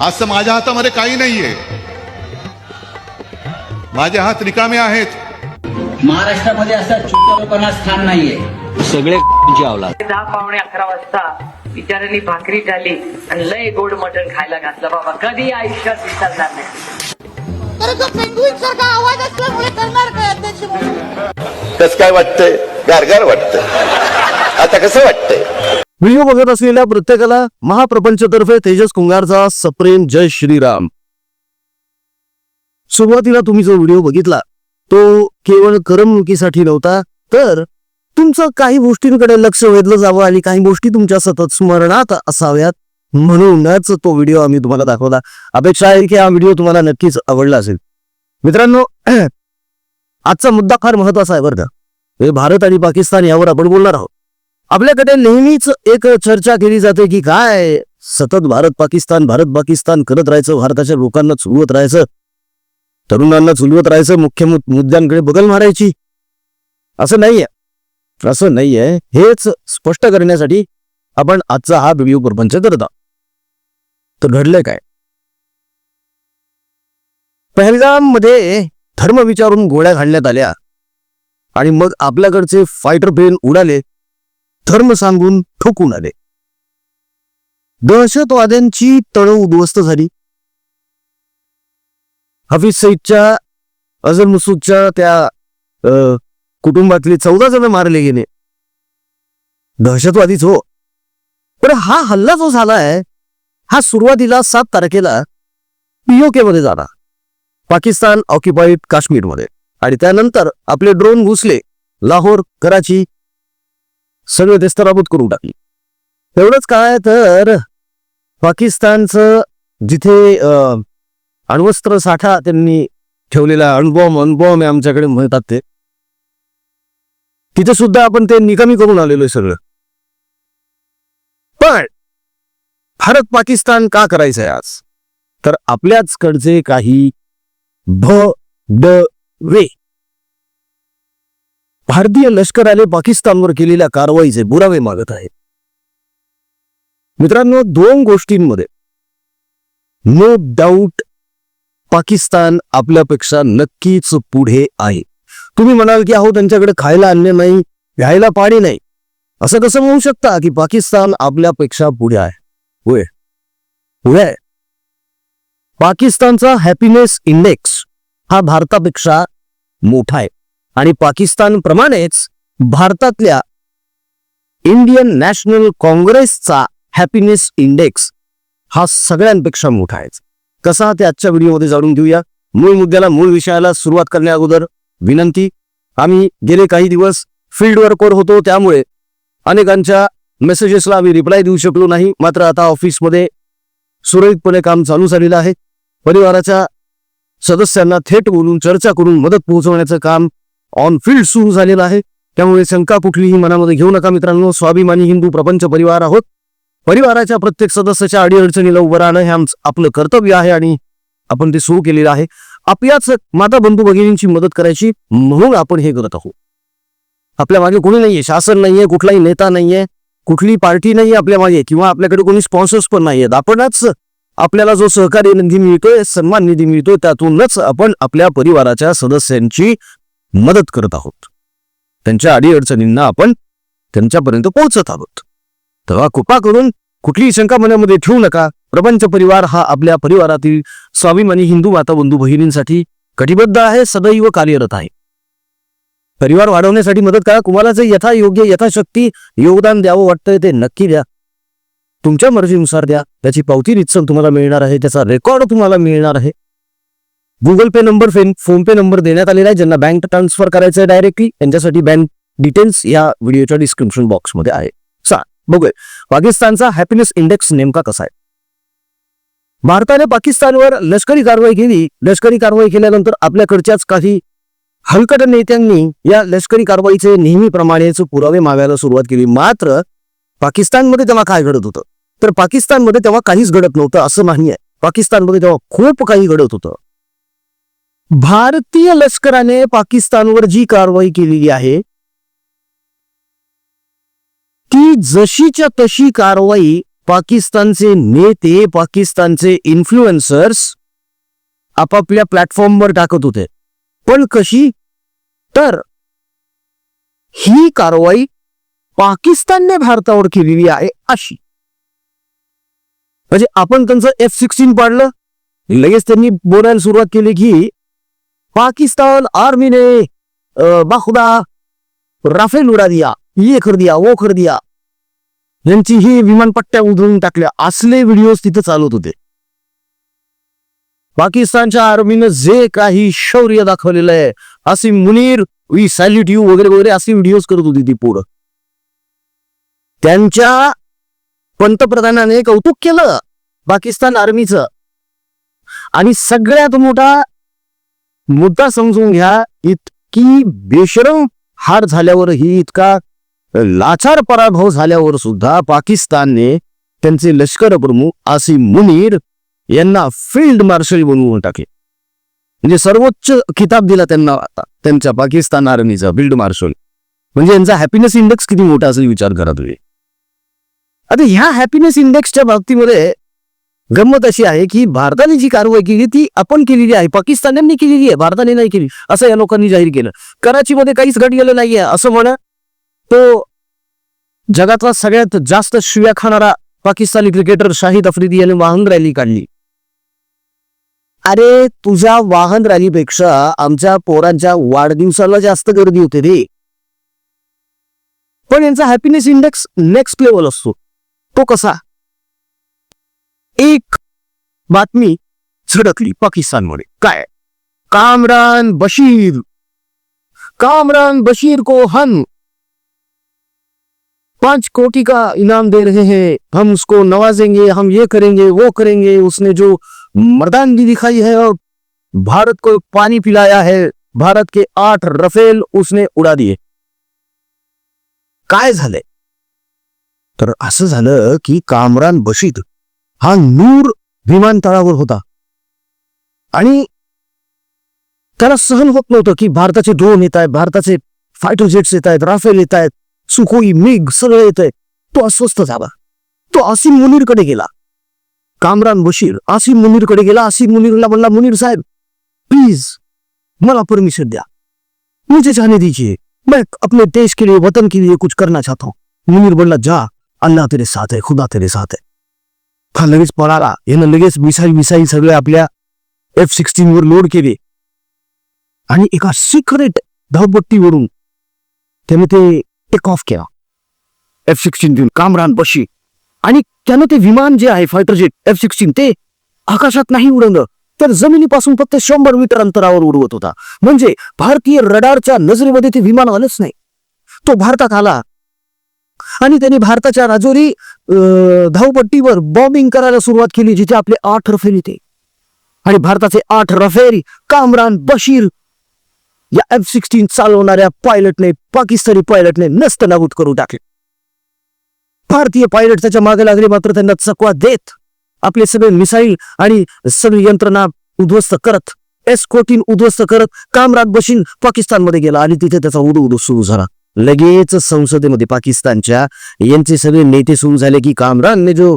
असं माझ्या हातामध्ये काही नाहीये. माझे हात रिकामे आहेत. महाराष्ट्रामध्ये असं छोट्या लोकांना स्थान नाहीये. सगळे दहा पावणे अकरा वाजता बिचाऱ्यांनी भाकरी झाली आणि लय गोड मटण खायला घातलं बाबा. कधी आयुष्यात विसरणार नाही. तर तो पेंगुइन सारखा आवाज असल्यामुळे करणार काय अध्यक्ष कस काय वाटतंय? गारगार वाटतंय. आता कसं वाटतंय? व्हिडिओ बघत असलेल्या प्रत्येकाला महाप्रपंचतर्फे तेजस कुंगारचा सप्रेम जय श्रीराम. सुरुवातीला तुम्ही जो व्हिडिओ बघितला तो केवळ करमणुकीसाठी नव्हता तर तुमचं काही गोष्टींकडे लक्ष वेधलं जावं आणि काही गोष्टी तुमच्या सतत स्मरणात असाव्यात म्हणूनच तो व्हिडिओ आम्ही तुम्हाला दाखवला. अपेक्षा आहे की हा व्हिडिओ तुम्हाला नक्कीच आवडला असेल. मित्रांनो आजचा मुद्दा फार महत्त्वाचा आहे बरं का. हे भारत आणि पाकिस्तान यावर आपण बोलणार आहोत. आपल्याकडे नेहमीच एक चर्चा केली जाते की काय सतत भारत पाकिस्तान भारत पाकिस्तान करत राहायचं भारताच्या लोकांना चुलवत राहायचं तरुणांना चुलवत राहायचं मुख्य मुद्द्यांकडे बगल मारायची. असं नाहीये. असं नाहीये. हेच स्पष्ट करण्यासाठी आपण आजचा हा व्हिडिओ प्रपंच करत आहोत. तर घडलंय काय? पहलगाममध्ये धर्म विचारून गोळ्या घालण्यात आल्या आणि मग आपल्याकडचे फायटर प्लेन उडाले. धर्म सांगून ठोकून आले. दहशतवाद्यांची तळ उद्ध्वस्त झाली. हफीज सईदच्या अझर मसूदच्या त्या कुटुंबातले चौदा जण मारले गेले. दहशतवादीच हो. पण हा हल्ला जो झालाय हा सुरुवातीला सात तारखेला पीओके मध्ये झाला पाकिस्तान ऑक्युपाईड काश्मीरमध्ये. आणि त्यानंतर आपले ड्रोन घुसले लाहोर कराची सगळे देस्तराबूत करून टाकली. एवढंच काय तर पाकिस्तानचं जिथे अण्वस्त्र साठा त्यांनी ठेवलेला अणबॉम्ब अणबॉम्ब आहे आमच्याकडे म्हणतात ते. तिथे सुद्धा आपण ते निकामी करून आलेलो आहे सगळं. पण भारत पाकिस्तान का करायचं आहे आज? तर आपल्याच कडचे काही भ ड वे भारतीय लष्कराने पाकिस्तानवर केलेल्या कारवाईचे बुरावे मागत आहे मित्रांनो दोन गोष्टींमध्ये नो डाऊट पाकिस्तान आपल्यापेक्षा नक्कीच पुढे आहे. तुम्ही म्हणाल की अहो त्यांच्याकडे खायला अन्न नाही घ्यायला पाणी नाही. असं कसं म्हणू शकता की पाकिस्तान आपल्यापेक्षा पुढे आहे? होय. पुढे आहे. पाकिस्तानचा हॅपीनेस इंडेक्स हा भारतापेक्षा मोठा आहे. आणि पाकिस्तान प्रमाणेच भारतातल्या इंडियन नॅशनल काँग्रेसचा हॅपीनेस इंडेक्स हा सगळ्यांपेक्षा मोठा आहे. कसा ते आजच्या व्हिडिओमध्ये जाणून घेऊया. मूळ मुद्द्याला मूळ विषयाला सुरुवात करण्या अगोदर विनंती. आम्ही गेले काही दिवस फील्ड वर्कवर होतो त्यामुळे अनेकांच्या मेसेजेसला आम्ही रिप्लाय देऊ शकलो नाही. मात्र आता ऑफिसमध्ये सुरळीतपणे काम चालू झालेलं आहे. परिवाराच्या सदस्यांना थेट बोलून चर्चा करून मदत पोहोचवण्याचं काम ऑन फील्ड सुरू झालेला आहे. त्यामुळे शंका कुठलीही मनामध्ये घेऊ नका मित्रांनो. स्वाभिमानी हिंदू प्रपंच परिवार आहोत. परिवाराच्या प्रत्येक सदस्याच्या अडीअडचणीला उभं राहणं हे आमचं आपलं कर्तव्य आहे आणि आपण ते सुरू केलेलं आहे. आपल्याच माता बंधू भगिनींची मदत करायची म्हणून आपण हे करत आहोत. आपल्या मागे कोणी नाहीये. शासन नाहीये कुठलाही नेता नाहीये कुठली पार्टी नाहीये आपल्या मागे किंवा आपल्याकडे कोणी स्पॉन्सर्स पण नाहीयेत. आपणच आपल्याला जो सहकारी निधी मिळतोय सन्मान निधी मिळतोय त्यातूनच आपण आपल्या परिवाराच्या सदस्यांची मदत करत आहोत. त्यांच्या अडीअडचणींना आपण त्यांच्यापर्यंत पोहोचत आहोत. तेव्हा कृपा करून कुठलीही शंका मनामध्ये ठेवू नका. प्रपंच परिवार हा आपल्या परिवारातील स्वाभिमानी हिंदू माता बंधू बहिणींसाठी कटिबद्ध आहे सदैव कार्यरत आहे. परिवार वाढवण्यासाठी मदत करा. तुम्हाला जे यथा योग्य यथाशक्ती योगदान द्यावं वाटतंय ते नक्की द्या. तुमच्या मर्जीनुसार द्या. त्याची पावती रितसर तुम्हाला मिळणार आहे. त्याचा रेकॉर्ड तुम्हाला मिळणार आहे. गुगल पे नंबर फेन फोन पे नंबर देण्यात आलेला आहे ज्यांना बँक ट्रान्सफर करायचं आहे डायरेक्टली त्यांच्यासाठी बँक डिटेल्स या व्हिडिओच्या डिस्क्रिप्शन बॉक्समध्ये आहे. चा बघूया. पाकिस्तानचा हॅपीनेस इंडेक्स नेमका कसा आहे? भारताने पाकिस्तानवर लष्करी कारवाई केली. लष्करी कारवाई केल्यानंतर आपल्याकडच्याच काही हलकट नेत्यांनी या लष्करी कारवाईचे नेहमीप्रमाणेच पुरावे मागायला सुरुवात केली. मात्र पाकिस्तानमध्ये तेव्हा काय घडत होतं? तर पाकिस्तानमध्ये तेव्हा काहीच घडत नव्हतं असं नाही आहे. पाकिस्तानमध्ये तेव्हा खूप काही घडत होतं. भारतीय लष्कराने पाकिस्तानवर जी कारवाई केलेली आहे ती जशीच्या तशी कारवाई पाकिस्तानचे नेते पाकिस्तानचे इन्फ्लुएन्सर्स आपापल्या प्लॅटफॉर्मवर टाकत होते. पण कशी? तर ही कारवाई पाकिस्तानने भारतावर केलेली आहे अशी. म्हणजे आपण त्यांचं एफ सिक्स्टीन पाडलं लगेच त्यांनी बोलायला सुरुवात केली की पाकिस्तान आर्मी ने बाखुदा राफेल उडा दिया ये कर दिया वो कर दिया. यांची ही विमानपट्ट्या उधळून टाकल्या. असले व्हिडिओज तिथे चालवत होते. पाकिस्तानच्या आर्मीनं जे काही शौर्य दाखवलेलं आहे असे मुनीर वी सॅल्यूट यू वगैरे वगैरे असे व्हिडिओज करत होती ती पोरं. त्यांच्या पंतप्रधानाने कौतुक केलं पाकिस्तान आर्मीचं. आणि सगळ्यात मोठा मुद्दा समजून घ्या इतकी बेशरम हार झाल्यावरही इतका लाचार पराभव झाल्यावर सुद्धा पाकिस्तानने त्यांचे लष्कर प्रमुख आसिम मुनीर यांना फील्ड मार्शल बनवून टाकले. म्हणजे सर्वोच्च किताब दिला त्यांना त्यांच्या पाकिस्तान आर्मीचा फील्ड मार्शल. म्हणजे यांचा हॅपीनेस इंडेक्स किती मोठा असेल विचार करा तुम्ही. आता ह्या हॅपीनेस इंडेक्सच्या बाबतीमध्ये गंमत अशी आहे की भारताने जी कारवाई केली ती आपण केलेली आहे. पाकिस्तानांनी केलेली आहे भारताने नाही केली. असं या लोकांनी जाहीर केलं. कराचीमध्ये काहीच घट गेलं नाहीये असं म्हणा. तो जगातला सगळ्यात जास्त शिव्या खाणारा पाकिस्तानी क्रिकेटर शाहिद अफ्रिदी याने वाहन रॅली काढली. अरे तुझ्या वाहन रॅलीपेक्षा आमच्या पोरांच्या वाढदिवसाला जास्त गर्दी होते रे. पण यांचा हॅपीनेस इंडेक्स नेक्स्ट लेवल असतो. तो कसा? एक बातमी झडकली पाकिस्तानमध्ये. काय? कामरान बशीर. कामरान बशीर को हम. पाँच कोटी का इनाम दे रहे हैं. हम उसको नवाजेंगे, हम ये करेंगे, वो करेंगे. उसने जो मर्दानगी दिखाई है और भारत को पानी पिलाया है, भारत के आठ रफेल उसने उडा दिए. काय तर असं झालं की कामरान बशीर हा नूर विमानतळावर होता. आणि त्याला सहन होत नव्हतं की भारताचे ड्रोन येत आहेत, भारताचे फायटर जेट्स येत आहेत राफेल येत आहेत, सुखोई, मिग सगळं येत आहे. तो अस्वस्थ झाला. तो आसिम मुनीरकडे गेला. कामरान बशीर, आसिम मुनीरकडे गेला. आसिम मुनीरला म्हणला, मुनीर साहेब प्लीज़ मला परमिशन द्या. मुझे जाने दीजिए मैं अपने देश के लिए, वतन के लिए कुछ करना चाहता हूँ. मुनीर बोलला, जा, अल्लाह तेरे साथ है, खुदा तेरे साथ है. हा लगेच पळाला यानं लगेच मिसाईल मिसाईल सगळे आपल्या एफ सिक्स्टीन वर लोड केले. आणि एका सिक्रेट धावपट्टीवरून त्याने ते टेक ऑफ केला. एफ सिक्स्टीन देऊन कामरान बशी. आणि त्यानं ते विमान जे आहे फायटर जेट एफ सिक्स्टीन ते आकाशात नाही उडवलं तर जमिनीपासून फक्त शंभर मीटर अंतरावर उडवत होता. म्हणजे भारतीय रडारच्या नजरेमध्ये ते विमान आलंच नाही. तो भारतात आला. आणि त्यांनी भारताच्या राजोरी धावपट्टीवर बॉम्बिंग करायला सुरुवात केली जिथे आपले आठ रफेल येते. आणि भारताचे आठ रफेल कामरान बशीर या एफ सिक्स्टीन चालवणाऱ्या पायलटने पाकिस्तानी पायलटने नस्त नाबूद करू टाकले. भारतीय पायलट त्याच्यामागे लागले मात्र त्यांना चकवा देत आपले सगळे मिसाईल आणि सगळी यंत्रणा उद्ध्वस्त करत एस कोटीन उद्ध्वस्त करत कामरात बशीन पाकिस्तानमध्ये गेला आणि तिथे त्याचा उडू उडू सुरू झाला. लगेच संसदेमध्ये पाकिस्तानच्या यांचे सगळे नेते सुरू झाले की कामरान ने जो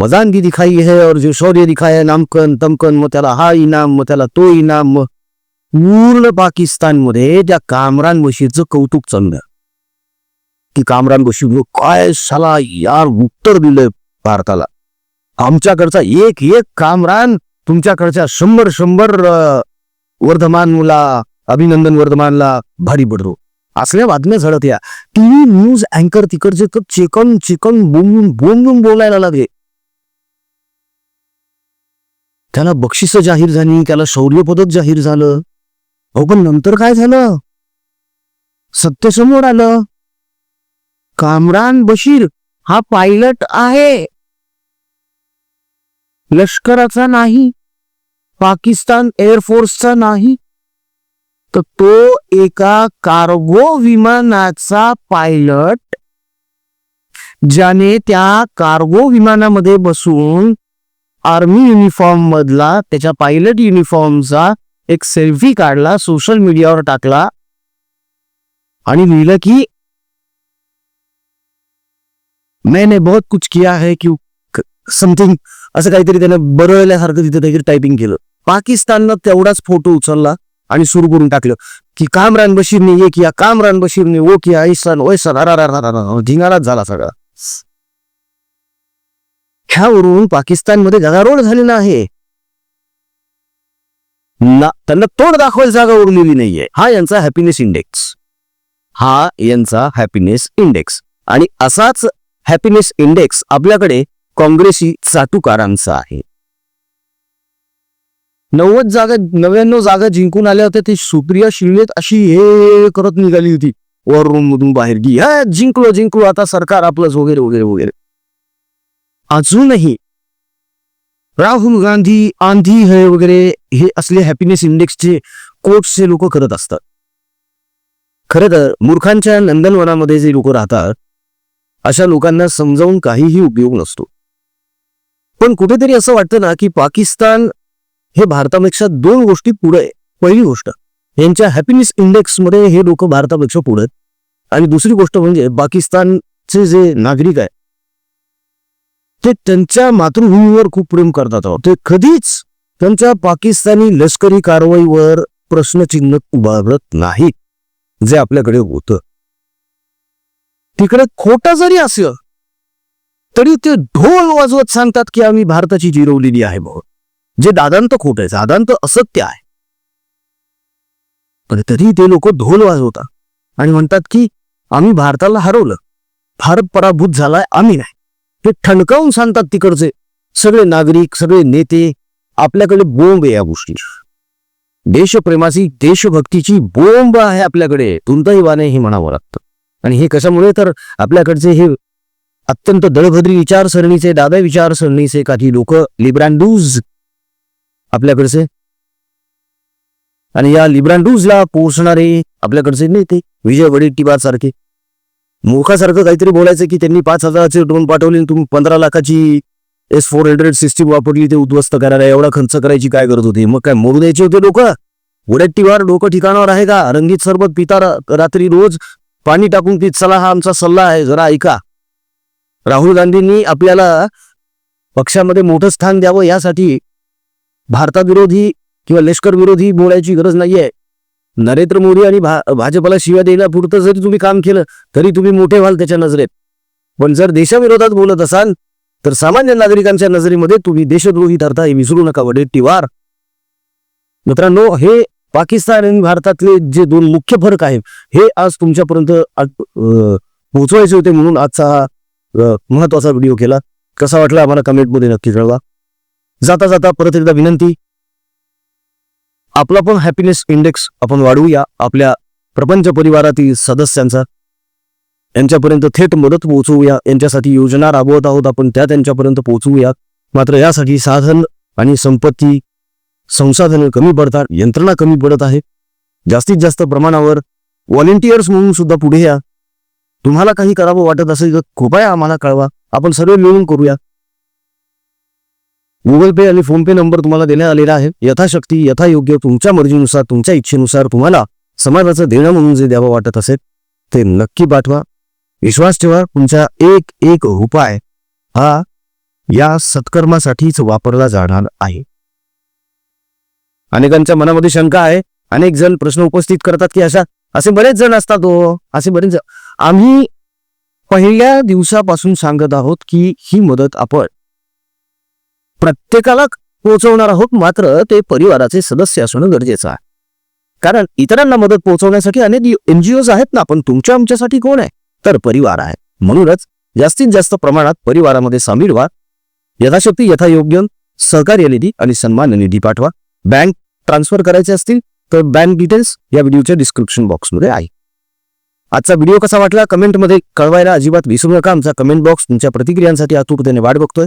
मजानगी दिखाई है और जो शौर्य दिखाय है नामकन तमकन मग त्याला हा इनाम मग त्याला तो इनाम मग पूर्ण पाकिस्तानमध्ये त्या कामरान बशीरचं कौतुक चाललं. की कामरान बशीर काय साला यार उत्तर दिलंय भारताला? आमच्याकडचा एक एक कामरान तुमच्याकडच्या शंभर शंभर वर्धमानला वर्धमान मुला अभिनंदन वर्धमानला भारी पडतो. असल्या बातम्या झडत या. टीव्ही न्यूज अँकर तिकडचे तर चिकन चिकन बोंबून बोंबून बोलायला लागले. त्याला बक्षिस जाहीर झाली त्याला शौर्य पदक जाहीर झालं. अहो पण नंतर काय झालं? सत्य समोर आलं. कामरान बशीर हा पायलट आहे. लष्कराचा नाही पाकिस्तान एअरफोर्सचा नाही तर तो एका कार्गो विमानाचा पायलट ज्याने त्या कार्गो विमानामध्ये बसून आर्मी युनिफॉर्म मधला त्याच्या पायलट युनिफॉर्मचा एक सेल्फी काढला सोशल मीडियावर टाकला आणि लिहिलं की मैंने बहुत कुछ किया है की समथिंग असं काहीतरी त्यानं बरळल्यासारखं तिथे काहीतरी टायपिंग केलं. पाकिस्ताननं तेवढाच फोटो उचलला. आणि सुरू करून टाकलं. की कामरान बशीरने ये किया कामरान बशीरने ओ किया ऐसा वैसा अरा धिंगाणाच झाला सगळा. ह्यावरून पाकिस्तानमध्ये गदारोळ झालेला आहे ना त्यांना तोड दाखवायला जागा उरलेली नाहीये. हा यांचा हॅपीनेस इंडेक्स हा यांचा हॅपीनेस इंडेक्स आणि असाच हॅपीनेस इंडेक्स आपल्याकडे काँग्रेसी चाटुकारांचा आहे. नव्वद जागा नव्याण्णव जागा जिंकून आल्या होत्या ते सुप्रिया शिलेत अशी हे करत निघाली होती. वर रूम मधून बाहेर गी हा जिंकलो जिंकलो. आता सरकार आपलंच वगैरे वगैरे वगैरे. अजूनही राहुल गांधी आंधी है वगैरे हे असले हॅपीनेस इंडेक्सचे कोट्स हे लोक करत असतात. खरं तर मूर्खांच्या नंदनवनामध्ये जे लोक राहतात अशा लोकांना समजावून काहीही उपयोग नसतो. पण कुठेतरी असं वाटतं ना की पाकिस्तान हे भारतापेक्षा दोन गोष्टी पुढे आहे. पहिली गोष्ट यांच्या हॅपीनेस इंडेक्समध्ये हे लोक भारतापेक्षा पुढे आहेत. आणि दुसरी गोष्ट म्हणजे पाकिस्तानचे जे नागरिक आहे ते त्यांच्या मातृभूमीवर खूप प्रेम करतात ते कधीच त्यांच्या पाकिस्तानी लष्करी कारवाईवर प्रश्नचिन्ह उभारत नाहीत जे आपल्याकडे होतं. तिकडे खोटं जरी असं तरी ते ढोल वाजवत सांगतात की आम्ही भारताची जिरवलेली आहे भाऊ. जे दादांत खोट आहे दादांत असत्य आहे. पण तरी ते लोक ढोल वाजवतात आणि म्हणतात की आम्ही भारताला हरवलं. भारत पराभूत झालाय आम्ही नाही. ते ठणकावून सांगतात तिकडचे सगळे नागरिक सगळे नेते आपल्याकडे बोंब आहे या गोष्टी देशप्रेमाची देशभक्तीची बोंब आहे आपल्याकडे. दुर्दैवाने हे म्हणावं लागतं. आणि हे कशामुळे? तर आपल्याकडचे हे अत्यंत दळभद्री विचारसरणीचे डाव्या विचारसरणीचे काही लोक लिब्रांडूज आपल्याकडचे. आणि या लिब्रांडूजला पोहोचणारे आपल्याकडचे नेते विजय वडेट्टीवार सारखे मोखासारखं काहीतरी बोलायचं की त्यांनी पाच हजाराचे ड्रोन पाठवले आणि तुम्ही पंधरा लाखाची एस फोर हंड्रेड सिस्टीम वापरली ते उद्ध्वस्त करायला एवढा खर्च करायची काय गरज होती? मग काय मोरू द्यायचे होते लोक? वडेट्टीवार डोकं ठिकाणावर आहे का? रंगीत सरबत पिता रात्री रोज पाणी टाकून पीत चला हा आमचा सल्ला आहे जरा ऐका. राहुल गांधींनी आपल्याला पक्षामध्ये मोठं स्थान द्यावं यासाठी भारताविरोधी किंवा लष्कर विरोधी बोलायची गरज नाहीये. नरेंद्र मोदी आणि भा- भाजपला शिव्या द्यायला पुरतं जरी तुम्ही काम केलं तरी तुम्ही मोठे व्हाल त्याच्या नजरेत. पण जर देशाविरोधात बोलत असाल तर सामान्य नागरिकांच्या नजरेमध्ये तुम्ही देशद्रोही ठरता हे विसरू नका वडेट्टीवार मित्रांनो हे पाकिस्तान आणि भारतातले जे दोन मुख्य फरक आहेत हे आज तुमच्यापर्यंत पोहोचवायचे होते म्हणून आजचा हा महत्त्वाचा व्हिडिओ केला. कसा वाटला आम्हाला कमेंटमध्ये नक्की कळवा. जाता जाता परत एकदा विनंती. आपला पण हॅपीनेस इंडेक्स आपण वाढवूया. आपल्या प्रपंच परिवारातील सदस्यांचा. यांच्यापर्यंत थेट मदत पोहोचवूया. यांच्यासाठी योजना राबवत आहोत आपण त्या त्यांच्यापर्यंत पोहोचवूया. मात्र यासाठी साधन आणि संपत्ती संसाधनं कमी पडतात यंत्रणा कमी पडत आहे. जास्तीत जास्त प्रमाणावर व्हॉलेंटियर्स म्हणून सुद्धा पुढे या. तुम्हाला काही करावं वाटत असेल तर कृपया आम्हाला कळवा. आपण सर्व मिळून करूया. गुगल पे आणि फोन पे नंबर तुम्हाला देण्यात आलेला आहे. यथाशक्ती यथायोग्य तुमच्या मर्जीनुसार तुमच्या इच्छेनुसार तुम्हाला समाजाचं देणं म्हणून जे द्यावं वाटत असेल ते नक्की पाठवा. विश्वास ठेवा तुमचा एक एक उपाय हा या सत्कर्मासाठीच वापरला जाणार आहे. अनेकांच्या मनामध्ये शंका आहे. अनेक जण प्रश्न उपस्थित करतात की अशा असे बरेच जण असतात हो. असे बरेच जण. आम्ही पहिल्या दिवसापासून सांगत आहोत की ही मदत आपण प्रत्येकाला पोहोचवणार आहोत मात्र ते परिवाराचे सदस्य असणं गरजेचं आहे. कारण इतरांना मदत पोहोचवण्यासाठी अनेक एनजीओज आहेत ना पण तुमच्या आमच्यासाठी कोण आहे? तर परिवार आहे. म्हणूनच जास्तीत जास्त प्रमाणात परिवारामध्ये सामील व्हा यथाशक्ती यथायोग्य सहकार्य निधी आणि सन्मान निधी पाठवा. बँक ट्रान्सफर करायचे असतील तर बँक डिटेल्स या व्हिडिओच्या डिस्क्रिप्शन बॉक्समध्ये आहे. आजचा व्हिडिओ कसा वाटला? कमेंटमध्ये कळवायला अजिबात विसरू नका. आमचा कमेंट बॉक्स तुमच्या प्रतिक्रियांसाठी आतुरतेने वाट बघतोय.